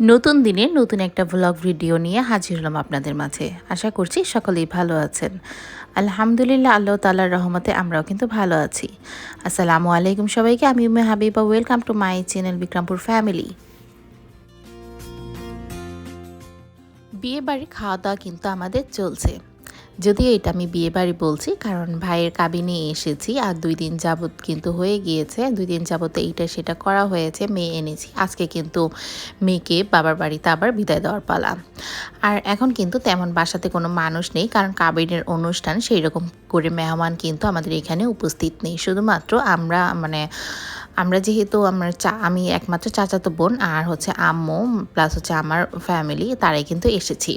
নতুন দিনে নতুন একটা ব্লগ ভিডিও নিয়ে হাজির হলাম আপনাদের মাঝে। আশা করছি সকলেই ভালো আছেন। আলহামদুলিল্লাহ, আল্লাহ তাল্লাহর রহমতে আমরাও কিন্তু ভালো আছি। আসসালামু আলাইকুম সবাইকে, আমি Umme Habiba. Welcome to my channel Bikrampur family বিয়ে বাড়ি খাওয়া দাওয়া কিন্তু আমাদের চলছে। যদিও এটা আমি বিয়ে বাড়ি বলছি, কারণ ভাইয়ের কাবিনে এসেছি আর দুই দিন যাবৎ কিন্তু হয়ে গিয়েছে। দুই দিন যাবত এইটা সেটা করা হয়েছে, মেয়ে এনেছি। আজকে কিন্তু মেয়েকে বাবার বাড়িতে আবার বিদায় দেওয়ার পালা। আর এখন কিন্তু তেমন বাসাতে কোনো মানুষ নেই, কারণ কাবিনের অনুষ্ঠান সেই রকম করে মেহমান কিন্তু আমাদের এখানে উপস্থিত নেই। শুধুমাত্র আমরা মানে আমরা যেহেতু আমার চা, আমি একমাত্র চাচাতো বোন আর হচ্ছে আম্মু প্লাস হচ্ছে আমার ফ্যামিলি তারাই কিন্তু এসেছি।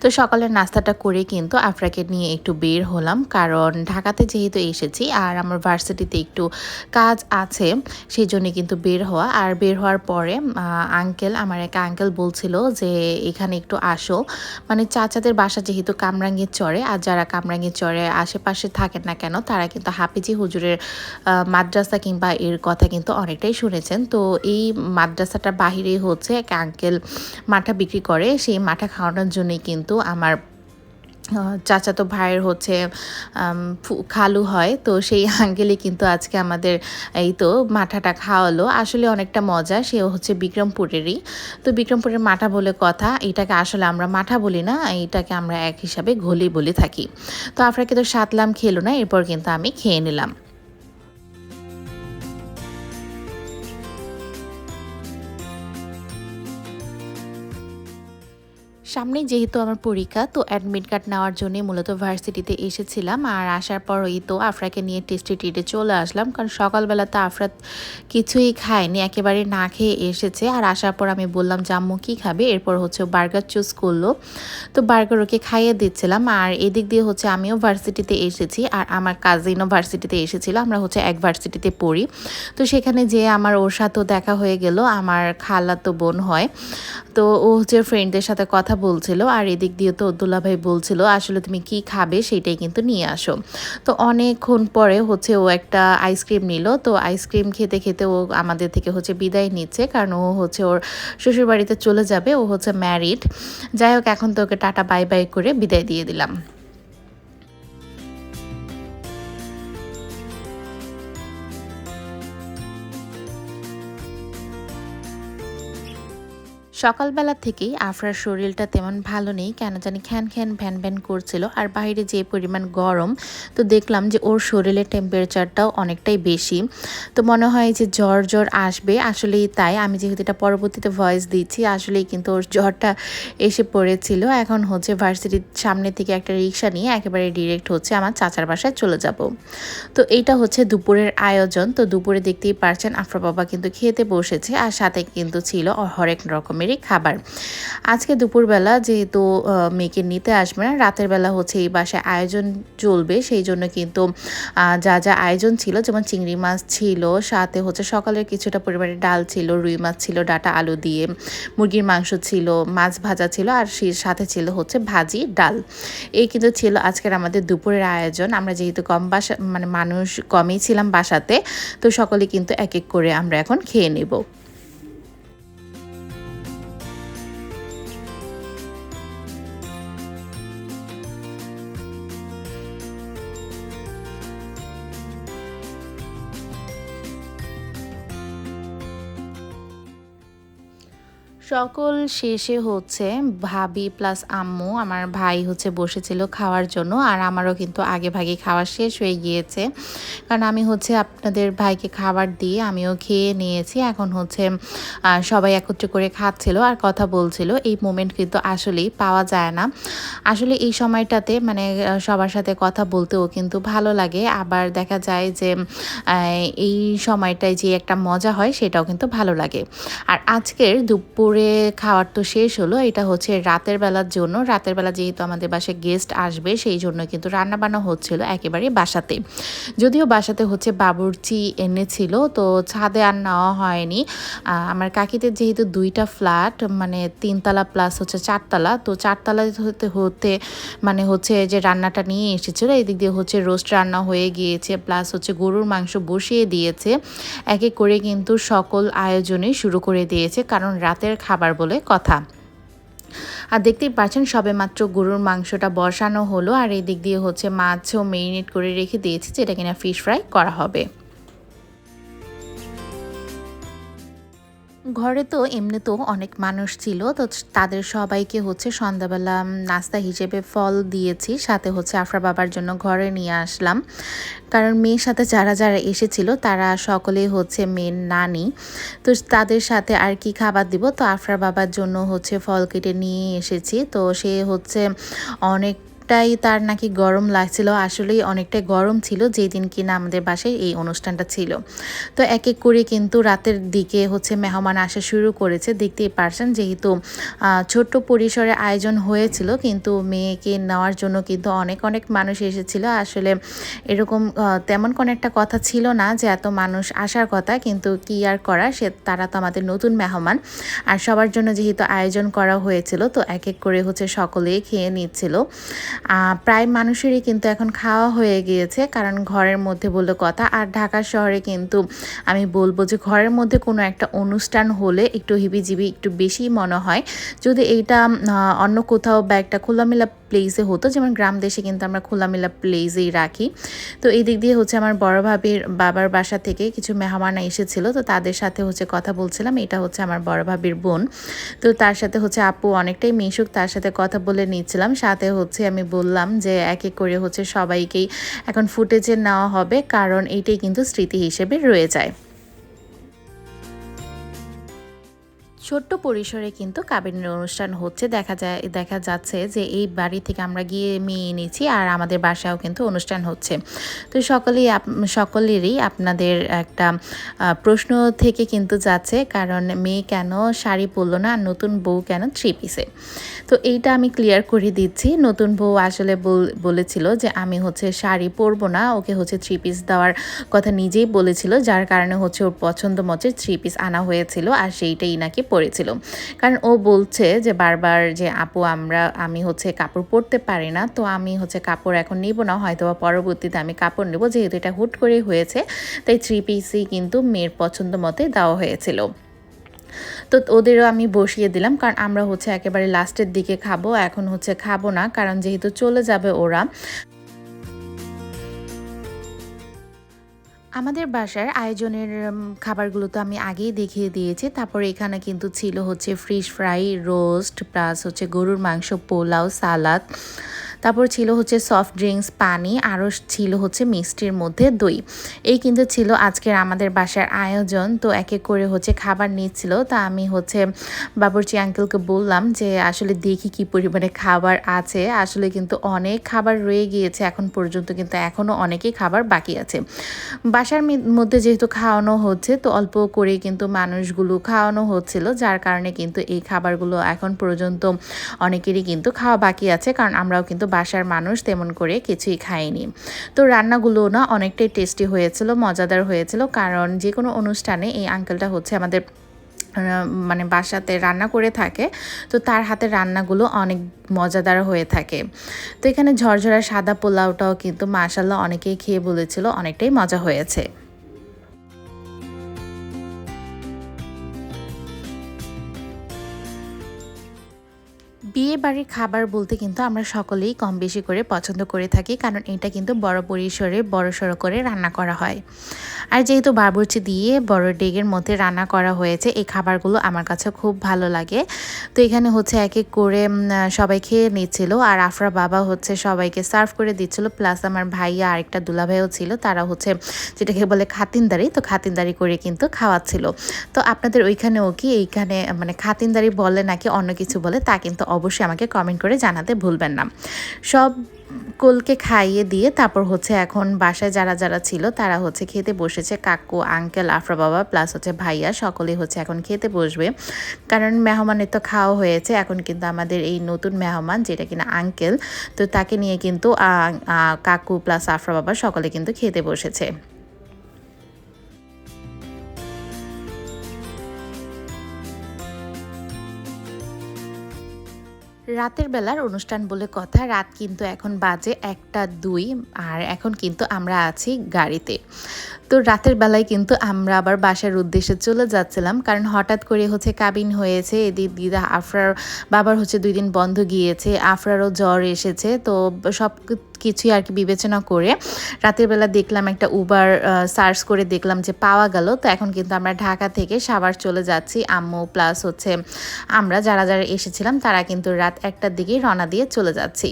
তো সকালের নাস্তাটা করে কিন্তু আফরাকে নিয়ে একটু বের হলাম, কারণ ঢাকাতে যেহেতু এসেছি আর আমার ভার্সিটিতে একটু কাজ আছে, সেই জন্য কিন্তু বের হওয়া। আর বের হওয়ার পরে আঙ্কেল আমার এক আঙ্কেল বলছিল যে, এখানে একটু আসো। মানে চাচাদের বাসা যেহেতু কামরাঙ্গের চরে, আর যারা কামরাঙ্গের চরে আশেপাশে থাকেন না কেন, তারা কিন্তু হাফিজি হুজুরের মাদ্রাসা কিংবা এর কথা কিন্তু অনেকটাই শুনেছেন। তো এই মাদ্রাসাটার বাহিরে হচ্ছে, এক আঙ্কেল মাঠা বিক্রি করে। সেই মাঠা খাওয়ানোর জন্যই কিন্তু আমার চাচাতো ভাইয়ের হচ্ছে খালু হয়। তো সেই আঙ্কেলই কিন্তু আজকে আমাদের এই তো মাঠাটা খাওয়ালো। আসলে অনেকটা মজা সেও হচ্ছে বিক্রমপুরেরই। তো বিক্রমপুরের মাঠা বলে কথা, এটাকে আসলে আমরা মাঠা বলি না, এটাকে আমরা এক হিসাবে ঘলি বলে থাকি। তো আপনাকে তো সাতলাম খেলো না, এরপর কিন্তু আমি খেয়ে নিলাম। সামনেই যেহেতু আমার পরীক্ষা, তো অ্যাডমিট কার্ড নেওয়ার জন্য মূলত ভার্সিটিতে এসেছিলাম। আর আসার পর ওই তো আফরাকে নিয়ে টেস্টি টিটে চলে আসলাম। কারণ সকালবেলা তো আফরাত কিছুই খায়নি, একেবারে না খেয়ে এসেছে। আর আসার পর আমি বললাম জাম্মু কী খাবে? এরপর হচ্ছে বার্গার চুজ করল। তো বার্গার ওকে খাইয়ে দিচ্ছিলাম। আর এদিক দিয়ে হচ্ছে আমিও ভার্সিটিতে এসেছি। আর আমার কাজিনও ভার্সিটিতে এসেছিল। আমরা হচ্ছে এক ভার্সিটিতে পড়ি। তো সেখানে যে আমার ওর সাথেও দেখা হয়ে গেল। আমার খালা তো বোন হয়। তো ও হচ্ছে ফ্রেন্ডদের সাথে কথা বলছিল আর এদিক দিয়ে তো দুলা ভাই বলছিল, আসলে তুমি কি খাবে সেটাই কিন্তু নিয়ে আসো। তো অনেকক্ষণ পরে হচ্ছে ও একটা আইসক্রিম নিল। তো আইসক্রিম খেতে খেতে ও আমাদের থেকে হচ্ছে বিদায় নিচ্ছে, কারণ ও হচ্ছে ওর শ্বশুরবাড়িতে চলে যাবে, ও হচ্ছে ম্যারিড যাই হোক, এখন তো ওকে টাটা বাই বাই করে বিদায় দিয়ে দিলাম। সকালবেলা থেকেই আফরার শরীরটা তেমন ভালো নেই, কেন জানি খ্যান খ্যান ভ্যান ভ্যান করছিল। আর বাইরে যে পরিমাণ গরম, তো দেখলাম যে ওর শরীরের টেম্পারেচারটাও অনেকটাই বেশি। তো মনে হয় যে জ্বর জ্বর আসবে, আসলেই তাই। আমি যেহেতু এটা পরবর্তীতে ভয়েস দিচ্ছি, আসলেই কিন্তু ওর জ্বরটা এসে পড়েছিল। এখন হচ্ছে ভার্সিটির সামনে থেকে একটা রিক্সা নিয়ে একেবারে ডিরেক্ট হচ্ছে আমার চাচার বাসায় চলে যাব। তো এইটা হচ্ছে দুপুরের আয়োজন। তো দুপুরে দেখতেই পারছেন আফরা বাবা কিন্তু খেতে বসেছে, আর সাথে কিন্তু ছিল হরেক রকমের রকমেরই খাবার। আজকে দুপুরবেলা যেহেতু মেয়েকে নিতে আসবে না, রাতের বেলা হচ্ছে এই বাসায় আয়োজন চলবে, সেই জন্য কিন্তু যা যা আয়োজন ছিল, যেমন চিংড়ি মাছ ছিল, সাথে হচ্ছে সকালের কিছুটা পরিমাণে ডাল ছিল, রুই মাছ ছিল, ডাটা আলু দিয়ে, মুরগির মাংস ছিল, মাছ ভাজা ছিল, আর সাথে ছিল হচ্ছে ভাজি ডাল। এই কিন্তু ছিল আজকের আমাদের দুপুরের আয়োজন। আমরা যেহেতু কম বাসা মানে মানুষ কমই ছিলাম বাসাতে, তো সকলে কিন্তু এক এক করে আমরা এখন খেয়ে নেব। সকল শেষে হচ্ছে ভাবি প্লাস আম্মু আমার ভাই হচ্ছে বসেছিল খাওয়ার জন্য আর আমারও কিন্তু আগে ভাগে খাওয়া শেষ হয়ে গিয়েছে। কারণ আমি হচ্ছে আপনাদের ভাইকে খাবার দিয়ে আমিও খেয়ে নিয়েছি। এখন হচ্ছে সবাই একত্রে করে খাচ্ছিল আর কথা বলছিল। এই মোমেন্ট কিন্তু আসলেই পাওয়া যায় না। আসলে এই সময়টাতে মানে সবার সাথে কথা বলতেও কিন্তু ভালো লাগে। আবার দেখা যায় যে এই সময়টায় যে একটা মজা হয় সেটাও কিন্তু ভালো লাগে। আর আজকের দুপুরে দুপুরে খাওয়ার তো শেষ হলো। এটা হচ্ছে রাতের বেলার জন্য। রাতের বেলা যেহেতু আমাদের বাসায় গেস্ট আসবে, সেই জন্য কিন্তু রান্নাবান্না হচ্ছিল একেবারে বাসাতে যদিও বাসাতে হচ্ছে বাবুরচি এনেছিল, তো ছাদে আর নেওয়া হয়নি। আমার কাকিদের যেহেতু দুইটা ফ্ল্যাট মানে তিনতলা প্লাস হচ্ছে চারতলা, তো চারতলা হতে হতে মানে হচ্ছে যে রান্নাটা নিয়ে এসেছিল, এদিক দিয়ে হচ্ছে রোস্ট রান্না হয়ে গিয়েছে প্লাস হচ্ছে গরুর মাংস বসিয়ে দিয়েছে। এক এক করে কিন্তু সকল আয়োজনে শুরু করে দিয়েছে, কারণ রাতের খাবার বলে কথা। আর দেখতেই পাচ্ছেন সবে মাত্র গরুর মাংসটা বসানো হলো, আর এই দিক দিয়ে হচ্ছে মাছও মেরিনেট করে রেখে দিয়েছি, যেটা কিনা ফিশ ফ্রাই করা হবে। ঘরে তো এমনিতেও অনেক মানুষ ছিল, তো তাদের সবাইকে হচ্ছে সন্ধ্যাবেলা নাস্তা হিসেবে ফল দিয়েছি, সাথে হচ্ছে আফরা বাবার জন্য ঘরে নিয়ে আসলাম। কারণ মেয়ের সাথে যারা যারা এসেছিল, তারা সকলেই হচ্ছে মেয়ের নানি। তো তাদের সাথে আর কি খাবার দিব? তো আফরা বাবার জন্য হচ্ছে ফল কেটে নিয়ে এসেছি। তো সে হচ্ছে অনেক অনেকটাই তার নাকি গরম লাগছিল, আসলেই অনেকটাই গরম ছিল যেই দিন কিনা আমাদের বাসায় এই অনুষ্ঠানটা ছিল। তো এক এক করে কিন্তু রাতের দিকে হচ্ছে মেহমান আসা শুরু করেছে, দেখতেই পারছেন যেহেতু ছোট্ট পরিসরে আয়োজন হয়েছিল, কিন্তু মেয়েকে নেওয়ার জন্য কিন্তু অনেক অনেক মানুষ এসেছিল। আসলে এরকম তেমন কোনো একটা কথা ছিল না যে এত মানুষ আসার কথা, কিন্তু কি আর করা সে, তারা তো আমাদের নতুন মেহমান। আর সবার জন্য যেহেতু আয়োজন করা হয়েছিল, তো এক এক করে হচ্ছে সকলেই খেয়ে নিচ্ছিল। প্রায় মানুষেরই কিন্তু এখন খাওয়া হয়ে গিয়েছে, কারণ ঘরের মধ্যে বলল কথা। আর ঢাকা শহরে কিন্তু আমি বলব যে ঘরের মধ্যে কোনো একটা অনুষ্ঠান হলে একটু হিবিজিবি একটু বেশি মনে হয়। যদি এইটা অন্য কোথাও বা একটা খোলামেলা প্লেসে হতো, যেমন গ্রাম দেশে কিন্তু আমরা খোলামেলা প্লেসেই রাখি। তো এই দিক দিয়ে হচ্ছে আমার বড় ভাবির বাবার বাসা থেকে কিছু মেহমান এসেছিল, তো তাদের সাথে হচ্ছে কথা বলছিলাম, এটা হচ্ছে আমার বড় ভাবির বোন। তো তার সাথে হচ্ছে আপু অনেকটাই মিশুক, তার সাথে কথা বলে নিচ্ছিলাম, সাথে হচ্ছে আমি বললাম যে এক এক করে হচ্ছে সবাইকেই এখন ফুটেজে নেওয়া হবে, কারণ এইটাই কিন্তু স্মৃতি হিসেবে রয়ে যায়। ছোট্ট পরিসরে কিন্তু কাবিনের অনুষ্ঠান হচ্ছে। দেখা যায়, দেখা যাচ্ছে যে এই বাড়ি থেকে আমরা গিয়ে মেয়ে এনেছি আর আমাদের বাসায়ও কিন্তু অনুষ্ঠান হচ্ছে। তো সকলেই সকলেরই আপনাদের একটা প্রশ্ন থেকে কিন্তু যাচ্ছে, কারণ মেয়ে কেন শাড়ি পরলো না আর নতুন বউ কেন থ্রি পিসে তো এইটা আমি ক্লিয়ার করে দিচ্ছি। নতুন বউ আসলে বলেছিল যে আমি হচ্ছে শাড়ি পরবো না, ওকে হচ্ছে থ্রি পিস দেওয়ার কথা নিজেই বলেছিল, যার কারণে হচ্ছে ওর পছন্দ মতো থ্রি পিস আনা হয়েছিল আর সেইটাই নাকি পরেছিল কারণ ও বলছে যে বারবার যে, আপু, আমরা, আমি হচ্ছে কাপড় পরতে পারি না, তো আমি হচ্ছে কাপড় এখন নিব না হয়তো বা পরবর্তীতে আমি কাপড় নেব। যেহেতু এটা হুট করে হয়েছে, তাই থ্রি পিসই কিন্তু মেয়ের পছন্দ মতে দেওয়া হয়েছিল। তো ওদেরও আমি বসিয়ে দিলাম, কারণ আমরা হচ্ছে একেবারে লাস্টের দিকে খাব, এখন হচ্ছে খাব না, কারণ যেহেতু চলে যাবে ওরা আমাদের বাসার আয়োজনের খাবারগুলো তো আমি আগেই দেখিয়ে দিয়েছি। তারপর এখানে কিন্তু ছিল হচ্ছে ফ্রিশ ফ্রাই রোস্ট প্লাস হচ্ছে গরুর মাংস, পোলাও, সালাদ। তারপর ছিল হচ্ছে সফট ড্রিঙ্কস পানি, আরও ছিল হচ্ছে মিষ্টির মধ্যে দই। এই কিন্তু ছিল আজকের আমাদের বাসার আয়োজন। তো এক এক করে হচ্ছে খাবার নিচ্ছিল। তা আমি হচ্ছে বাবুরচি আঙ্কেলকে বললাম যে, আসলে দেখি কি পরিমাণে খাবার আছে। আসলে কিন্তু অনেক খাবার রয়ে গিয়েছে। এখন পর্যন্ত কিন্তু এখনও অনেকেই খাবার বাকি আছে। বাসার মধ্যে যেহেতু খাওয়ানো হচ্ছে, তো অল্প করে কিন্তু মানুষগুলো খাওয়ানো হচ্ছিল। যার কারণে কিন্তু এই খাবারগুলো এখন পর্যন্ত অনেকেরই কিন্তু খাওয়া বাকি আছে। কারণ আমরাও কিন্তু বাসার মানুষ তেমন করে কিছুই খায়নি। তো রান্নাগুলো না অনেকটাই টেস্টি হয়েছিল, মজাদার হয়েছিল, কারণ যে কোনো অনুষ্ঠানে এই আঙ্কেলটা হচ্ছে আমাদের মানে বাসাতে রান্না করে থাকে, তো তার হাতে রান্নাগুলো অনেক মজাদার হয়ে থাকে। তো এখানে ঝরঝরা সাদা পোলাওটাও কিন্তু মাসাল্লাহ অনেকেই খেয়ে বলেছিল, অনেকটাই মজা হয়েছে। বিয়ে বাড়ির খাবার বলতে কিন্তু আমরা সকলেই কম বেশি করে পছন্দ করে থাকি, কারণ এটা কিন্তু বড় পরিসরে বড় সড়ো করে রান্না করা হয়। আর যেহেতু বাবুর্চি দিয়ে বড় ডেগের মধ্যে রান্না করা হয়েছে, এই খাবারগুলো আমার কাছে খুব ভালো লাগে। তো এখানে হচ্ছে এক এক করে সবাই খেয়ে নিচ্ছিল আর আফরা বাবা হচ্ছে সবাইকে সার্ভ করে দিচ্ছিল। প্লাস আমার ভাইয়া আরেকটা দুলাভাইও ছিল, তারা হচ্ছে যেটাকে বলে খাতিনদারি, তো খাতিনদারি করে কিন্তু খাওয়াচ্ছিল। তো আপনাদের ওইখানেও কি এইখানে মানে খাতিনদারি বলে নাকি অন্য কিছু বলে, তা কিন্তু অবশ্যই আমাকে কমেন্ট করে জানাতে ভুলবেন না। সব কোলকে খাইয়ে দিয়ে তারপর হচ্ছে এখন বাসায় যারা যারা ছিল, তারা হচ্ছে খেতে বসেছে কাকু আঙ্কেল আফরা বাবা প্লাস হচ্ছে ভাইয়া সকলে হচ্ছে এখন খেতে বসবে। কারণ মেহমানের তো খাওয়া হয়েছে, এখন কিন্তু আমাদের এই নতুন মেহমান, যেটা কিনা আঙ্কেল তো তাকে নিয়ে কিন্তু কাকু প্লাস আফরা বাবা সকলে কিন্তু খেতে বসেছে। রাতের বেলার অনুষ্ঠান বলে কথা, রাত কিন্তু এখন বাজে একটা দুই আর এখন কিন্তু আমরা আছি গাড়িতে। তো রাতের বেলায় কিন্তু আমরা আবার বাসার উদ্দেশ্যে চলে যাচ্ছিলাম কারণ হঠাৎ করে হচ্ছে কাবিন হয়েছে, এদিক দিদা আফরার বাবার হচ্ছে দুই দিন বন্ধ গিয়েছে, আফরারও জ্বর এসেছে, তো সব কিছুই আর কি বিবেচনা করে রাতের বেলা দেখলাম একটা উবার সার্চ করে দেখলাম যে পাওয়া গেল। তো এখন কিন্তু আমরা ঢাকা থেকে সাভার চলে যাচ্ছি। আম্মু প্লাস হচ্ছে আমরা যারা যারা এসেছিলাম তারা কিন্তু রাত একটার দিকেই রওনা দিয়ে চলে যাচ্ছি।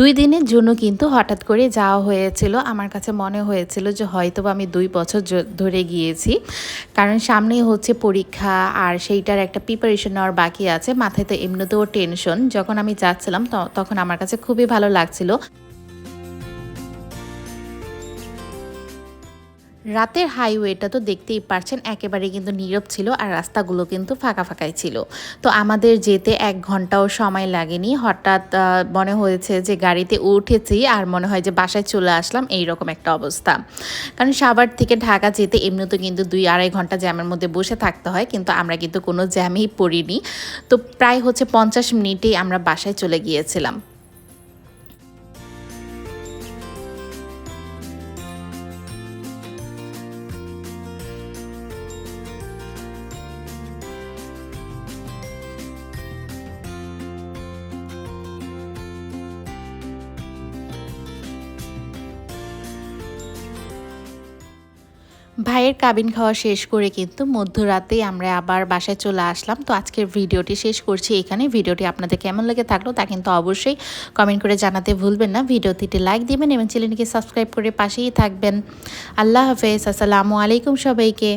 দুই দিনের জন্য কিন্তু হঠাৎ করে যাওয়া হয়েছিল। আমার কাছে মনে হয়েছিল যে হয়তো আমি দুই বছর ধরে গিয়েছি। কারণ সামনেই হচ্ছে পরীক্ষা আর সেইটার একটা প্রিপারেশন নেওয়ার বাকি আছে। মাথায় তো এমনিতেও টেনশন যখন আমি যাচ্ছিলাম তখন আমার কাছে খুবই ভালো লাগছিল। রাতের হাইওয়েটা তো দেখতেই পারছেন, একেবারে কিন্তু নীরব ছিল আর রাস্তাগুলো কিন্তু ফাঁকা ফাঁকাই ছিল। তো আমাদের যেতে এক ঘন্টাও সময় লাগেনি। হঠাৎ মনে হয়েছে যে গাড়িতে উঠেছি আর মনে হয় যে বাসায় চলে আসলাম এই রকম একটা অবস্থা। কারণ সাভার থেকে ঢাকা যেতে এমনিতে কিন্তু দুই আড়াই ঘণ্টা জ্যামের মধ্যে বসে থাকতে হয়, কিন্তু আমরা কিন্তু কোনো জ্যামেই পড়িনি। তো প্রায় হচ্ছে পঞ্চাশ মিনিটেই আমরা বাসায় চলে গিয়েছিলাম। ভাইয়ের কাবিন খাওয়া শেষ করে কিন্তু মধ্যরাতেই আমরা আবার বাসায় চলে আসলাম। তো আজকের ভিডিওটি শেষ করছি এখানে ভিডিওটি আপনাদের কেমন লেগে থাকল তা কিন্তু অবশ্যই কমেন্ট করে জানাতে ভুলবেন না। ভিডিওটিতে লাইক দিবেন এবং চ্যানেলটিকে সাবস্ক্রাইব করে পাশেই থাকবেন। আল্লাহ হাফেজ। আসসালামু আলাইকুম সবাইকে।